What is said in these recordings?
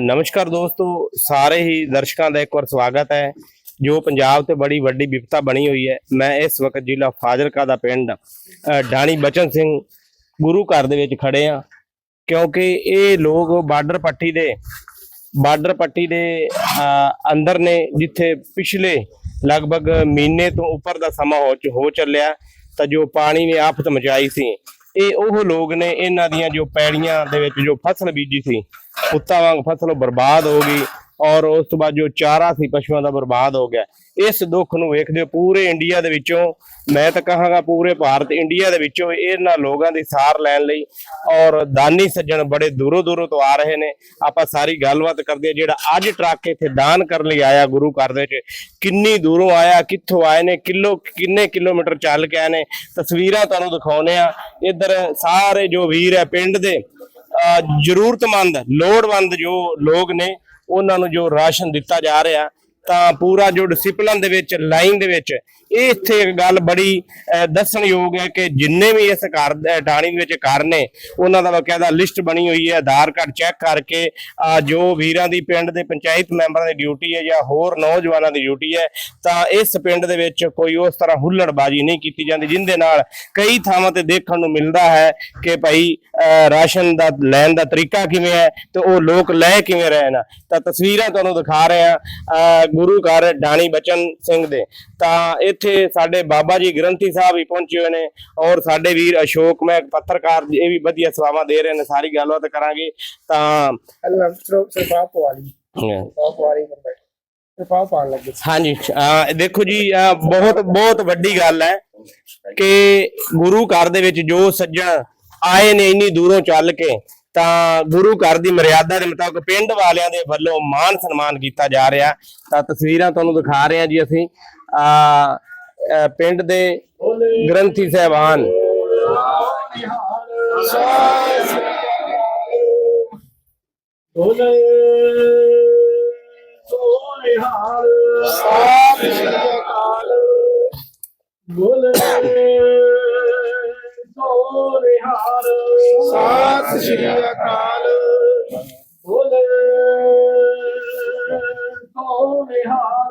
ਨਮਸਕਾਰ ਦੋਸਤੋ ਸਾਰੇ ਹੀ ਦਰਸ਼ਕਾਂ ਦਾ ਇੱਕ ਵਾਰ ਸਵਾਗਤ ਹੈ ਜੋ ਪੰਜਾਬ ਤੇ ਬੜੀ ਵੱਡੀ ਵਿਪਤਾ ਬਣੀ ਹੋਈ ਹੈ। ਮੈਂ ਇਸ ਵਕਤ ਜ਼ਿਲ੍ਹਾ ਫਾਜ਼ਿਲਕਾ ਦਾ ਪਿੰਡ ਅ, ਡਾਣੀ ਬਚਨ ਸਿੰਘ ਗੁਰੂ ਘਰ ਦੇ ਵਿੱਚ ਖੜੇ ਆ ਕਿਉਂਕਿ ਇਹ ਲੋਕ ਬਾਰਡਰ ਪੱਟੀ ਦੇ ਬਾਰਡਰ ਪੱਟੀ ਦੇ ਅ, ਅੰਦਰ ਨੇ ਜਿੱਥੇ ਪਿਛਲੇ ਲਗਭਗ ਮਹੀਨੇ ਤੋਂ ਉੱਪਰ ਦਾ ਸਮਾਂ ਹੋ ਹੋ ਚੱਲਿਆ ਤਾਂ ਜੋ ਪਾਣੀ ਨੇ ਆਫਤ ਮਚਾਈ ਸੀ। ਇਹ ਉਹ ਲੋਕ ਨੇ ਇਹਨਾਂ ਦੀਆਂ ਜੋ ਪੈੜੀਆਂ ਦੇ ਵਿੱਚ ਜੋ ਫਸਲ ਬੀਜੀ ਸੀ, ਪੁੱਤਾਂ ਵਾਂਗ ਫਸਲ ਬਰਬਾਦ ਹੋ ਗਈ ਔਰ ਉਸ ਤੋਂ ਬਾਅਦ ਜੋ ਚਾਰਾ ਸੀ ਪਸ਼ੂਆਂ ਦਾ ਬਰਬਾਦ ਹੋ ਗਿਆ। ਇਸ ਦੁੱਖ ਨੂੰ ਵੇਖਦੇ ਹੋ ਪੂਰੇ ਇੰਡੀਆ ਦੇ ਵਿੱਚੋਂ, ਮੈਂ ਤਾਂ ਕਹਾਂਗਾ ਪੂਰੇ ਭਾਰਤ ਇੰਡੀਆ ਦੇ ਵਿੱਚੋਂ ਇਹਨਾਂ ਲੋਕਾਂ ਦੀ ਸਾਰ ਲੈਣ ਲਈ ਔਰ ਦਾਨੀ ਸੱਜਣ ਬੜੇ ਦੂਰੋਂ ਦੂਰੋਂ ਤੋਂ ਆ ਰਹੇ ਨੇ। ਆਪਾਂ ਸਾਰੀ ਗੱਲਬਾਤ ਕਰਦੇ ਹਾਂ, ਜਿਹੜਾ ਅੱਜ ਟਰੱਕ ਇੱਥੇ ਦਾਨ ਕਰਨ ਲਈ ਆਇਆ ਗੁਰੂ ਘਰ ਦੇ ਵਿੱਚ, ਕਿੰਨੀ ਦੂਰੋਂ ਆਇਆ, ਕਿੱਥੋਂ ਆਏ ਨੇ, ਕਿਲੋ, ਕਿੰਨੇ ਕਿਲੋਮੀਟਰ ਚੱਲ ਕੇ ਆਏ ਨੇ, ਤਸਵੀਰਾਂ ਤੁਹਾਨੂੰ ਦਿਖਾਉਨੇ ਆ ਇੱਧਰ ਸਾਰੇ ਜੋ ਵੀਰ ਹੈ ਪਿੰਡ ਦੇ ਜ਼ਰੂਰਤਮੰਦ, ਲੋੜਵੰਦ ਜੋ ਲੋਕ ਨੇ ਉਹਨਾਂ ਨੂੰ ਜੋ ਰਾਸ਼ਨ ਦਿੱਤਾ ਜਾ ਰਿਹਾ ਤਾਂ ਪੂਰਾ ਜੋ ਡਿਸਪਲਿਨ ਦੇ ਵਿੱਚ ਲਾਈਨ ਦੇ ਵਿੱਚ ਇਹ ਇੱਥੇ ਇੱਕ ਗੱਲ ਬੜੀ ਦੱਸਣਯੋਗ ਹੈ ਕਿ ਜਿੰਨੇ ਵੀ ਇਸ ਘਰ ਦੇ ਵਿੱਚ ਘਰ ਨੇ, ਉਹਨਾਂ ਦਾ ਬਕਾਇਦਾ ਲਿਸਟ ਬਣੀ ਹੋਈ ਹੈ, ਆਧਾਰ ਕਾਰਡ ਚੈੱਕ ਕਰਕੇ ਜੋ ਵੀਰਾਂ ਦੀ ਪਿੰਡ ਦੇ ਪੰਚਾਇਤ ਮੈਂਬਰਾਂ ਦੀ ਡਿਊਟੀ ਹੈ ਜਾਂ ਹੋਰ ਨੌਜਵਾਨਾਂ ਦੀ ਡਿਊਟੀ ਹੈ, ਤਾਂ ਇਸ ਪਿੰਡ ਦੇ ਵਿੱਚ ਕੋਈ ਉਸ ਤਰ੍ਹਾਂ ਹੁੱਲੜਬਾਜ਼ੀ ਨਹੀਂ ਕੀਤੀ ਜਾਂਦੀ, ਜਿੰਦੇ ਨਾਲ ਕਈ ਥਾਵਾਂ ਤੇ ਦੇਖਣ ਨੂੰ ਮਿਲਦਾ ਹੈ ਕਿ ਭਾਈ ਰਾਸ਼ਨ ਦਾ ਲੈਣ ਦਾ ਤਰੀਕਾ ਕਿਵੇਂ ਹੈ ਤੇ ਉਹ ਲੋਕ ਲੈ ਕਿਵੇਂ ਰਹੇ ਨਾ। ਤਾਂ ਤਸਵੀਰਾਂ ਤੁਹਾਨੂੰ ਦਿਖਾ ਰਹੇ ਆ ਗੁਰੂ ਘਰ ਡਾਣੀ ਬਚਨ ਸਿੰਘ ਦੇ। ਤਾਂ ਇਹ ਇੱਥੇ ਸਾਡੇ ਬਾਬਾ ਜੀ ਗ੍ਰੰਥੀ ਸਾਹਿਬ ਵੀ ਪਹੁੰਚੇ ਹੋਏ ਨੇ ਔਰ ਸਾਡੇ ਵੀਰ ਅਸ਼ੋਕ ਮੈਂ ਪੱਤਰਕਾਰ ਇਹ ਵੀ ਵਧੀਆ ਸੇਵਾਵਾਂ ਦੇ ਰਹੇ ਨੇ ਸਾਰੀ ਗੱਲਬਾਤ ਕਰਾਂਗੇ। ਤਾਂ ਅੱਲਾ ਸਰਪਾ ਪਵਾਲੀ ਸਰਪਾ ਪਵਾਲੀ ਬੰਦਾ ਸਰਪਾ ਪਾਣ ਲੱਗੇ। ਹਾਂਜੀ ਅਹ ਦੇਖੋ ਜੀ ਬਹੁਤ ਬਹੁਤ ਵੱਡੀ ਗੱਲ ਹੈ ਕਿ ਗੁਰੂ ਘਰ ਦੇ ਵਿੱਚ ਜੋ ਸੱਜਣ ਆਏ ਨੇ ਇੰਨੀ ਦੂਰੋਂ ਚੱਲ ਕੇ ਤਾਂ ਗੁਰੂ ਘਰ ਦੀ ਮਰਿਆਦਾ ਦੇ ਮੁਤਾਬਕ ਪਿੰਡ ਵਾਲਿਆਂ ਦੇ ਵੱਲੋਂ ਮਾਨ ਸਨਮਾਨ ਕੀਤਾ ਜਾ ਰਿਹਾ। ਤਾਂ ਤਸਵੀਰਾਂ ਤੁਹਾਨੂੰ ਦਿਖਾ ਰਹੇ ਹਾਂ ਜੀ ਅਸੀਂ। ਪਿੰਡ ਦੇ ਗ੍ਰੰਥੀ ਸਹਿਬਾਨ। ਬੋਲੇ ਸੋਨੇ ਹਾਲ ਸਾਥ ਸ੍ਰੀ ਬੋਲੇ ਸੋਨੇ ਹਾਲ ਸਾਥ ਸ੍ਰੀ ਅਕਾਲ। ਬੋਲੇ ਸੋਨੇ ਹਾਲ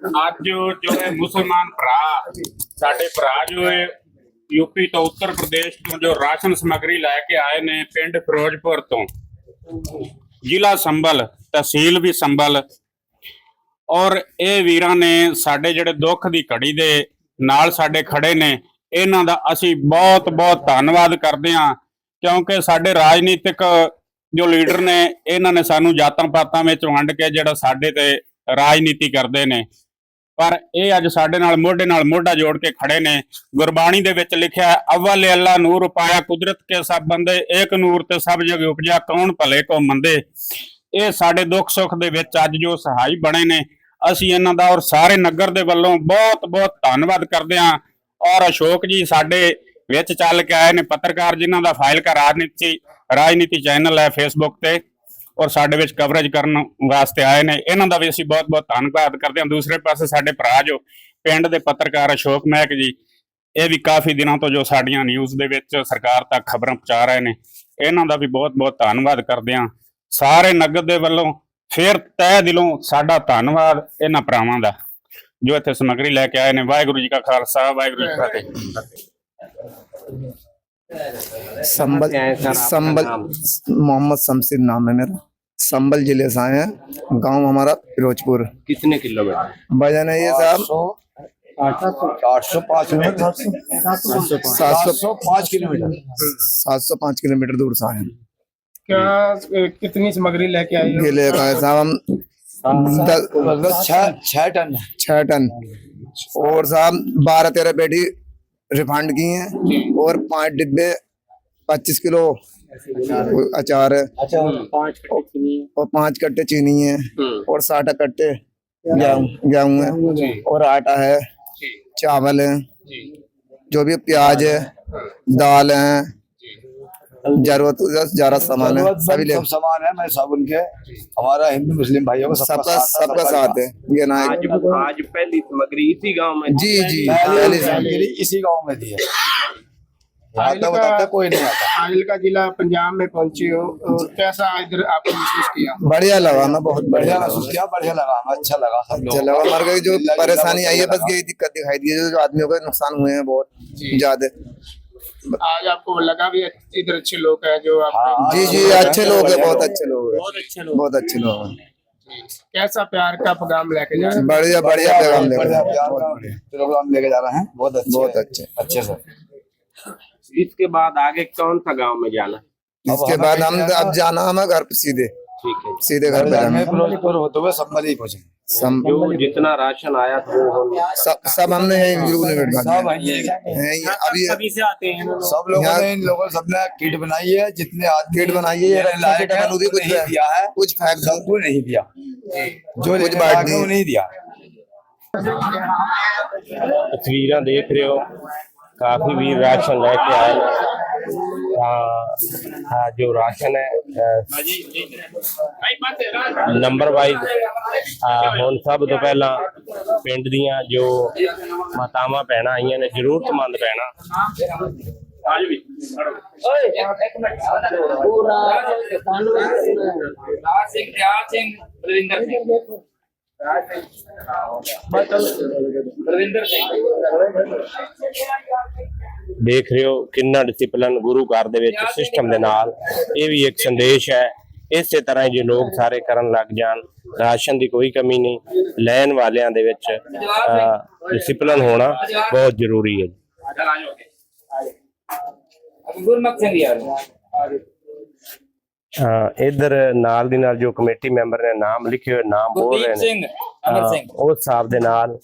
ਅੱਜ ਜੋ ਇਹ ਮੁਸਲਮਾਨ ਭਰਾ, ਸਾਡੇ ਭਰਾ ਜੋ ਇਹ ਯੂਪੀ ਤੋਂ ਉੱਤਰ ਪ੍ਰਦੇਸ਼ ਤੋਂ ਜੋ ਰਾਸ਼ਨ ਸਮੱਗਰੀ ਲੈ ਕੇ ਆਏ ਨੇ ਪਿੰਡ ਫਿਰੋਜ਼ਪੁਰ ਤੋਂ। ਜ਼ਿਲ੍ਹਾ ਸੰਭਲ, ਤਹਿਸੀਲ ਵੀ ਸੰਭਲ। ਔਰ ਇਹ ਵੀਰਾਂ ਨੇ ਸਾਡੇ ਜਿਹੜੇ ਦੁੱਖ ਦੀ ਘੜੀ ਦੇ ਨਾਲ ਸਾਡੇ ਖੜੇ ਨੇ, ਇਹਨਾਂ ਦਾ ਅਸੀਂ ਬਹੁਤ ਬਹੁਤ ਧੰਨਵਾਦ ਕਰਦੇ ਹਾਂ, ਕਿਉਂਕਿ ਸਾਡੇ ਰਾਜਨੀਤਿਕ ਜੋ ਲੀਡਰ ਨੇ, ਇਹਨਾਂ ਨੇ ਸਾਨੂੰ ਜਾਤਾਂ ਪਾਤਾਂ ਵਿੱਚ ਵੰਡ ਕੇ ਜਿਹੜਾ ਸਾਡੇ ਤੇ ਰਾਜਨੀਤੀ ਕਰਦੇ ਨੇ। ਪਰ ਇਹ ਅੱਜ ਸਾਡੇ ਨਾਲ ਮੋਢੇ ਨਾਲ ਮੋਢਾ ਜੋੜ ਕੇ ਖੜੇ ਨੇ। ਗੁਰਬਾਣੀ ਦੇ ਵਿੱਚ ਲਿਖਿਆ ਅਵਲ ਅੱਲਾ ਨੂਰ ਪਾਇਆ ਕੁਦਰਤ ਕੇ ਸਭ ਬੰਦੇ, ਏਕ ਨੂਰ ਤੇ ਸਭ ਜਗ ਉਪਜਿਆ, ਕੌਣ ਭਲੇ ਕੋ ਮੰਦੇ? ਇਹ ਸਾਡੇ ਦੁੱਖ ਸੁੱਖ ਦੇ ਵਿੱਚ ਅੱਜ ਜੋ ਸਹਾਈ ਬਣੇ ਨੇ, ਅਸੀਂ ਇਹਨਾਂ ਦਾ ਔਰ ਸਾਰੇ ਨਗਰ ਦੇ ਵੱਲੋਂ ਬਹੁਤ ਬਹੁਤ ਧੰਨਵਾਦ ਕਰਦੇ ਹਾਂ। ਔਰ ਅਸ਼ੋਕ ਜੀ ਸਾਡੇ ਵਿੱਚ ਚੱਲ ਕੇ ਆਏ ਨੇ, ਪੱਤਰਕਾਰ ਜਿਨ੍ਹਾਂ ਦਾ ਫਾਈਲ ਕਾ ਰਾਜਨੀਤੀ ਰਾਜਨੀਤੀ ਚੈਨਲ ਹੈ ਫੇਸਬੁੱਕ ਤੇ। ਔਰ ਸਾਡੇ ਵਿੱਚ ਕਵਰੇਜ ਕਰਨ ਵਾਸਤੇ ਆਏ ਨੇ। ਇਹਨਾਂ ਦਾ ਵੀ ਅਸੀਂ ਬਹੁਤ ਬਹੁਤ ਧੰਨਵਾਦ ਕਰਦੇ ਹਾਂ। ਦੂਸਰੇ ਪਾਸੇ ਸਾਡੇ ਭਰਾ ਜੋ ਪਿੰਡ ਦੇ ਪੱਤਰਕਾਰ ਅਸ਼ੋਕ ਮਹਿਕ ਜੀ, ਇਹ ਵੀ ਕਾਫੀ ਦਿਨਾਂ ਤੋਂ ਜੋ ਸਾਡੀਆਂ ਨਿਊਜ਼ ਦੇ ਵਿੱਚ ਸਰਕਾਰ ਤੱਕ ਖਬਰਾਂ ਪਹੁੰਚਾ ਰਹੇ ਨੇ। ਇਹਨਾਂ ਦਾ ਵੀ ਬਹੁਤ ਬਹੁਤ ਧੰਨਵਾਦ ਕਰਦੇ ਹਾਂ। ਸਾਰੇ ਨਗਰ ਦੇ ਵੱਲੋਂ ਫਿਰ ਤਹਿ ਦਿਲੋਂ ਸਾਡਾ ਧੰਨਵਾਦ ਇਹਨਾਂ ਭਰਾਵਾਂ ਦਾ, ਜੋ ਇੱਥੇ ਸਮੱਗਰੀ ਲੈ ਕੇ ਆਏ ਨੇ। ਵਾਹਿਗੁਰੂ ਜੀ ਕਾ ਖਾਲਸਾ, ਵਾਹਿਗੁਰੂ ਜੀ ਕੀ ਫਤਿਹ। संबल संबल मोहम्मद शमशीर नाम है मेरा। संबल ज़िले से आए हैं। गाँव हमारा फिरोजपुर। कितने किलोमीटर? वज़न है ये साहब? आठ सौ पाँच सात सौ पाँच। किलोमीटर। सात सौ पाँच किलोमीटर दूर से आए क्या कितनी सामग्री लेके आए हो? ये लेकर आए साहब हम। छह छह टन। छह टन। और साहब बारह तेरह पेटी रिफंड की हैं और पाँच डिब्बे पच्चीस किलो अचार है। अच्छा चीनी और पाँच कट्टे चीनी है हम्म, और साठ कट्टे गेहूँ गेहूँ है। और आटा है चावल है जो। भी प्याज है। दाल है ज़रूरत ज़्यादा सामान है सभी सब सामान है मैं साबुन के हमारा हिंदू मुस्लिम भाइयों को सबका सबका साथ है ये ना आज आज पहली सामग्री इसी गाँव में जी जी पहले सामग्री इसी गाँव में दी है आता बताता कोई नहीं आता। आयल का जिला पंजाब में पहुँचे हो और कैसा इधर आपने महसूस किया? बढ़िया लगा ना बहुत बढ़िया महसूस किया बढ़िया लगा हमें अच्छा लगा सब लोग हमारे जो परेशानी आई है बस यही दिक्कत दिखाई दी है जो- जो आदमियों को नुकसान हुए हैं बहुत ज़्यादा। आज आपको लगा भी इधर अच्छे लोग हैं जो आप हाँ, जी जी अच्छे लोग हैं बहुत अच्छे लोग हैं। बहुत अच्छे लोग। बहुत अच्छे लोग हैं। कैसा प्यार का पैगाम लेके जा रहे हैं? बढ़िया बढ़िया पैगाम हैं। लेके जा रहे हैं। बहुत अच्छे बहुत अच्छे। अच्छे से इसके बाद आगे कौन सा गाँव में जाना इसके बाद हम अब जाना हमें घर पे सीधे। ठीक है। सीधे घर पे जाना होते हुए संभल ही पहुँचे सम जो जितना राशन आया था सब सब हमने ग्रुप ने सब हैं। अभी सभी से आते हैं। सब लोगों ने इन लोगों सबने किट बनाई है जितने आदमी किट बनाई है कुछ दिया है। कुछ फैक सबको नहीं दिया। जो। कुछ बांट नहीं दिया। तस्वीरें देख रहे हो। काफ़ी भी राशन लेके आए। ਆਏ ਨੇ। ਤਾਂ ਹਾਂ ਜੋ ਰਾਸ਼ਨ ਹੈ ਹੁਣ ਸਭ ਤੋਂ ਪਹਿਲਾਂ ਪਿੰਡ ਦੀਆਂ ਜੋ ਮਾਤਾਵਾਂ ਭੈਣਾਂ ਆਈਆਂ ਨੇ, ਜ਼ਰੂਰਤਮੰਦ ਭੈਣਾਂ ਰਾਜ ਸਿੰਘ ਦਿਆਲ ਸਿੰਘ ਬਲਵਿੰਦਰ ਸਿੰਘ ਬਲਵਿੰਦਰ ਸਿੰਘ ਦੇਖ ਰਹੇ ਹੋ ਕਿੰਨਾ ਡਿਸਪਲਿਨ ਗੁਰੂ ਘਰ ਦੇ ਵਿੱਚ ਸਿਸਟਮ ਦੇ ਨਾਲ। ਇਹ ਵੀ ਇੱਕ ਸੰਦੇਸ਼ ਹੈ। ਇਸੇ ਤਰ੍ਹਾਂ ਜੇ ਲੋਕ ਸਾਰੇ ਕਰਨ ਲੱਗ ਜਾਣ ਰਾਸ਼ਨ ਦੀ ਕੋਈ ਕਮੀ ਨਹੀਂ। ਲੈਣ ਵਾਲਿਆਂ ਦੇ ਵਿੱਚ ਡਿਸਪਲਿਨ ਹੋਣਾ ਬਹੁਤ ਜ਼ਰੂਰੀ ਹੈ। ਇੱਧਰ ਨਾਲ ਦੀ ਨਾਲ ਜੋ ਕਮੇਟੀ ਮੈਂਬਰ ਨੇ ਨਾਮ ਲਿਖੇ ਹੋਏ ਨਾਮ ਬੋਲ ਰਹੇ ਨੇ। ਉਸ ਹਿਸਾਬ ਦੇ ਨਾਲ।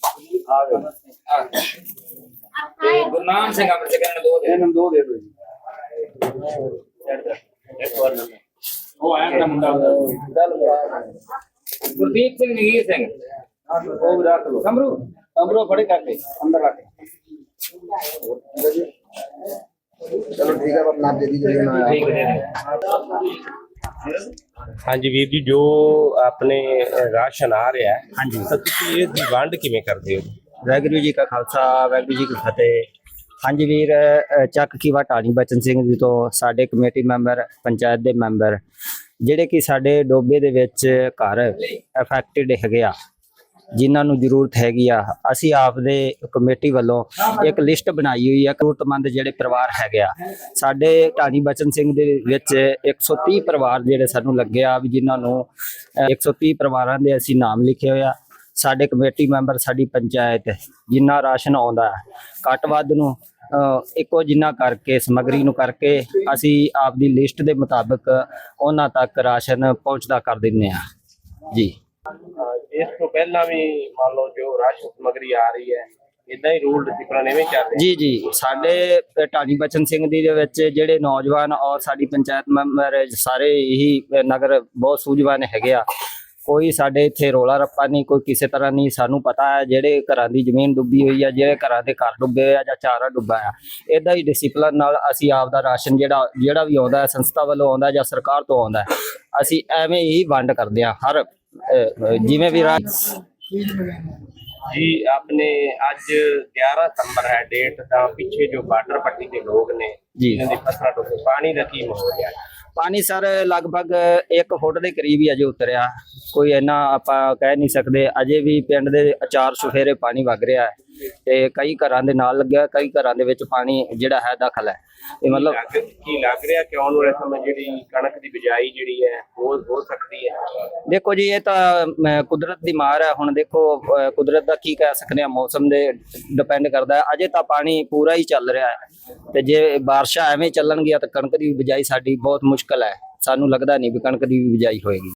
गुरनाम सिंह अमर सिंह दो दे। इन्हें दो दे दो एक और वो आया था मुंडा चल गुरदीप सिंह नीर सिंह। वो भी रख लो समरू समरू बड़े काके। अंदर रख चलो ठीक है अपना दे दीजिए हाँ। जी वीर जी जो अपने राशन आ रहा है हाँ जी। तो ये वंड किमें करते हो? ਵਾਹਿਗੁਰੂ ਜੀ ਕਾ ਖਾਲਸਾ ਵਾਹਿਗੁਰੂ ਜੀ ਕੀ ਫਤਿਹ। ਹਾਂਜੀ ਵੀਰ ਅ, ਚੱਕ ਕੀ ਟਾਣੀ ਬਚਨ ਸਿੰਘ ਜੀ ਤੋਂ ਸਾਡੇ ਕਮੇਟੀ ਮੈਂਬਰ ਪੰਚਾਇਤ ਦੇ ਮੈਂਬਰ ਜਿਹੜੇ ਕਿ ਸਾਡੇ ਡੋਬੇ ਦੇ ਵਿੱਚ ਘਰ ਅਫੈਕਟਡ ਹੈਗੇ ਆ ਜਿਨ੍ਹਾਂ ਨੂੰ ਜ਼ਰੂਰਤ ਹੈਗੀ ਆ। ਅਸੀਂ ਆਪਦੇ ਕਮੇਟੀ ਵੱਲੋਂ ਇੱਕ ਲਿਸਟ ਬਣਾਈ ਹੋਈ ਆ ਜ਼ਰੂਰਤਮੰਦ ਜਿਹੜੇ ਪਰਿਵਾਰ ਹੈਗੇ ਆ। ਸਾਡੇ ਢਾਣੀ ਬਚਨ ਸਿੰਘ ਦੇ ਵਿੱਚ 130 ਪਰਿਵਾਰ ਜਿਹੜੇ ਸਾਨੂੰ ਲੱਗਿਆ ਵੀ ਜਿਨ੍ਹਾਂ ਨੂੰ ਅ, 130 ਪਰਿਵਾਰਾਂ ਦੇ ਅਸੀਂ ਨਾਮ ਲਿਖੇ ਹੋਏ ਆ। ਸਾਡੇ ਕਮੇਟੀ ਮੈਂਬਰ ਸਾਡੀ ਪੰਚਾਇਤ ਜਿੰਨਾ ਰਾਸ਼ਨ ਆਉਂਦਾ ਹੈ, ਘੱਟ ਵੱਧ ਨੂੰ ਇੱਕੋ ਜਿੰਨਾ ਕਰਕੇ ਸਮਗਰੀ ਨੂੰ ਕਰਕੇ ਅਸੀਂ ਆਪਦੀ ਲਿਸਟ ਦੇ ਮੁਤਾਬਕ ਉਹਨਾਂ ਤੱਕ ਰਾਸ਼ਨ ਪਹੁੰਚਦਾ ਕਰ ਦਿੰਨੇ ਆ ਜੀ। ਇਸ ਤੋਂ ਪਹਿਲਾਂ ਵੀ ਮੰਨ ਲਓ ਜੋ ਰਾਸ਼ਨ ਸਮਗਰੀ ਆ ਰਹੀ ਹੈ ਇਦਾਂ ਹੀ ਰੂਲ ਡਿਸਪਲਿਨ ਐਵੇਂ ਚੱਲ ਰਿਹਾ। ਜੀ ਜੀ। ਸਾਡੇ ਢਾਣੀ ਬਚਨ ਸਿੰਘ ਦੀ ਦੇ ਵਿੱਚ ਜਿਹੜੇ ਨੌਜਵਾਨ ਔਰ ਸਾਡੀ ਪੰਚਾਇਤ ਮੈਂਬਰ ਸਾਰੇ ਇਹੀ ਅ, ਨਗਰ ਬਹੁਤ ਸੂਝਵਾਨ ਹੈਗੇ ਆ। ਕੋਈ ਸਾਡੇ ਇੱਥੇ ਰੋਲਾ ਰੱਪਾ ਨਹੀਂ ਕੋਈ ਕਿਸੇ ਤਰ੍ਹਾਂ ਨਹੀਂ। ਸਾਨੂੰ ਪਤਾ ਹੈ ਜਿਹੜੇ ਘਰਾਂ ਦੀ ਜ਼ਮੀਨ ਡੁੱਬੀ ਹੋਈ ਆ ਜਿਹੜੇ ਘਰਾਂ ਦੇ ਘਰ ਡੁੱਬੇ ਹੋਏ ਆ ਜਾਂ ਚਾਰਾ ਡੁੱਬਾ ਆ। ਇਦਾਂ ਹੀ ਡਿਸਪਲਿਨ ਨਾਲ ਅਸੀਂ ਆਪ ਦਾ ਰਾਸ਼ਨ ਜਿਹੜਾ ਜਿਹੜਾ ਵੀ ਆਉਂਦਾ ਹੈ ਸੰਸਥਾ ਵੱਲੋਂ ਆਉਂਦਾ ਜਾਂ ਸਰਕਾਰ ਤੋਂ ਆਉਂਦਾ ਅਸੀਂ ਐਵੇਂ ਹੀ ਵੰਡ ਕਰਦੇ ਆ ਹਰ ਜਿਵੇਂ ਵੀ ਰਾ ਜੀ ਆਪਣੇ ਅੱਜ 11 ਸਤੰਬਰ ਹੈ ਡੇਟ ਤਾਂ ਪਿੱਛੇ ਜੋ ਬਾਰਡਰ ਪੱਟੀ ਦੇ ਲੋਕ ਨੇ ਜੀ। ਇਹਨਾਂ ਦੀ ਫਸਲਾਂ ਡੁੱਬੇ ਪਾਣੀ ਦਾ ਕੀ ਮਾਹੌਲ ਹੈ ਪਾਣੀ ਸਰ ਲਗਭਗ 1 ਫੁੱਟ ਦੇ ਕਰੀਬ ਹੀ ਅਜੇ ਉਤਰਿਆ। ਕੋਈ ਇੰਨਾ ਆਪਾਂ ਕਹਿ ਨਹੀਂ ਸਕਦੇ। ਅਜੇ ਵੀ ਪਿੰਡ ਦੇ ਚਾਰ ਸੁਫੇਰੇ ਪਾਣੀ ਵਗ ਰਿਹਾ ਹੈ। ਤੇ ਕਈ ਘਰਾਂ ਦੇ ਨਾਲ ਲੱਗਿਆ ਕਈ ਘਰਾਂ ਦੇ ਵਿੱਚ ਪਾਣੀ ਜਿਹੜਾ ਹੈ ਦਾਖਲ ਹੈ। ਇਹ ਮਤਲਬ ਲੱਗ ਕੀ ਲੱਗ ਰਿਹਾ ਕਿ ਆਉਣ ਵਾਲੇ ਸਮੇਂ ਜਿਹੜੀ ਕਣਕ ਦੀ ਬਿਜਾਈ ਜਿਹੜੀ ਹੈ ਉਹ ਹੋ ਸਕਦੀ ਹੈ? ਦੇਖੋ ਜੀ ਇਹ ਤਾਂ ਅਮ, ਕੁਦਰਤ ਦੀ ਮਾਰ ਹੈ। ਹੁਣ ਦੇਖੋ ਕੁਦਰਤ ਦਾ ਕੀ ਕਹਿ ਸਕਦੇ ਆ ਮੌਸਮ ਦੇ ਡਿਪੈਂਡ ਕਰਦਾ ਹੈ। ਅਜੇ ਤਾਂ ਪਾਣੀ ਪੂਰਾ ਹੀ ਚੱਲ ਰਿਹਾ ਹੈ। ਤੇ ਜੇ ਬਾਰਿਸ਼ਾਂ ਐਵੇਂ ਚੱਲਣਗੀਆਂ ਤਾਂ ਕਣਕ ਦੀ ਬਿਜਾਈ ਸਾਡੀ ਬਹੁਤ ਮੁਸ਼ਕਲ ਹੈ। ਸਾਨੂੰ ਲੱਗਦਾ ਨਹੀਂ ਵੀ ਕਣਕ ਦੀ ਵੀ ਬਿਜਾਈ ਹੋਏਗੀ।